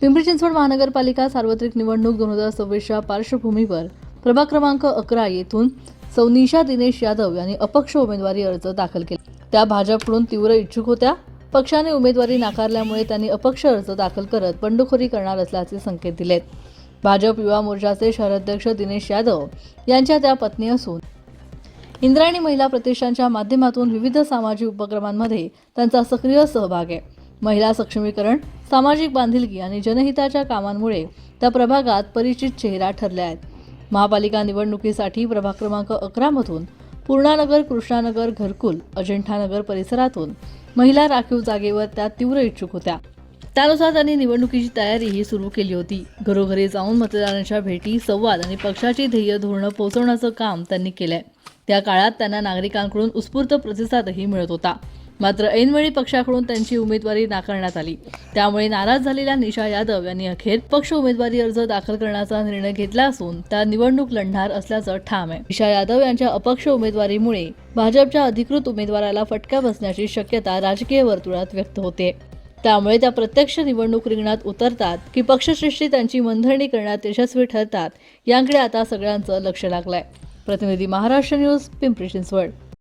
पिंपरी चिंचवड महानगरपालिका सार्वत्रिक निवडणूक दोन हजार सव्वीसच्या पार्श्वभूमीवर प्रभाग क्रमांक अकरा येथून सौनिशा दिनेश यादव यांनी अपक्ष उमेदवारी अर्ज दाखल केला. त्या भाजपकडून तीव्र इच्छुक होत्या. पक्षाने उमेदवारी नाकारल्यामुळे त्यांनी अपक्ष अर्ज दाखल करत बंडखोरी करणार असल्याचे संकेत दिलेत भाजप युवा मोर्चाचे शहराध्यक्ष दिनेश यादव यांच्या त्या पत्नी असून इंद्रायणी महिला प्रतिष्ठानच्या माध्यमातून विविध सामाजिक उपक्रमांमध्ये त्यांचा सक्रिय सहभाग आहे. महिला सक्षमीकरण सामाजिक बांधिलकी आणि जनहिताच्या कामांमुळे त्या प्रभागात परिचित चेहरा ठरल्या आहेत. महापालिका निवडणुकीसाठी प्रभाग क्रमांक अकरामधून पूर्णानगर कृष्णानगर घरकुल अजिंठानगर परिसरातून महिला राखीव जागेवर त्या तीव्र इच्छुक होत्या. त्यानुसार त्यांनी निवडणुकीची तयारीही सुरू केली होती. घरोघरी जाऊन मतदारांच्या भेटी संवाद आणि पक्षाची ध्येय धोरणं पोहोचवण्याचं काम त्यांनी केलंय. त्या काळात त्यांना नागरिकांकडून उत्स्फूर्त प्रतिसादही मिळत होता. मात्र ऐनवेळी पक्षाकडून त्यांची उमेदवारी नाकारण्यात आली. त्यामुळे नाराज झालेल्या निशा यादव यांनी अखेर पक्ष उमेदवारी अर्ज दाखल करण्याचा निर्णय घेतला असून त्या निवडणूक लढणार असल्याचं ठाम आहे. निशा यादव यांच्या अपक्ष उमेदवारीमुळे भाजपच्या अधिकृत उमेदवाराला फटका बसण्याची शक्यता राजकीय वर्तुळात व्यक्त होते. त्यामुळे त्या प्रत्यक्ष निवडणूक रिंगणात उतरतात की पक्षश्रेष्ठी त्यांची मनधरणी करण्यात यशस्वी ठरतात याकडे आता सगळ्यांचं लक्ष लागलंय. प्रतिनिधी महाराष्ट्र न्यूज पिंपरी चिंचवड.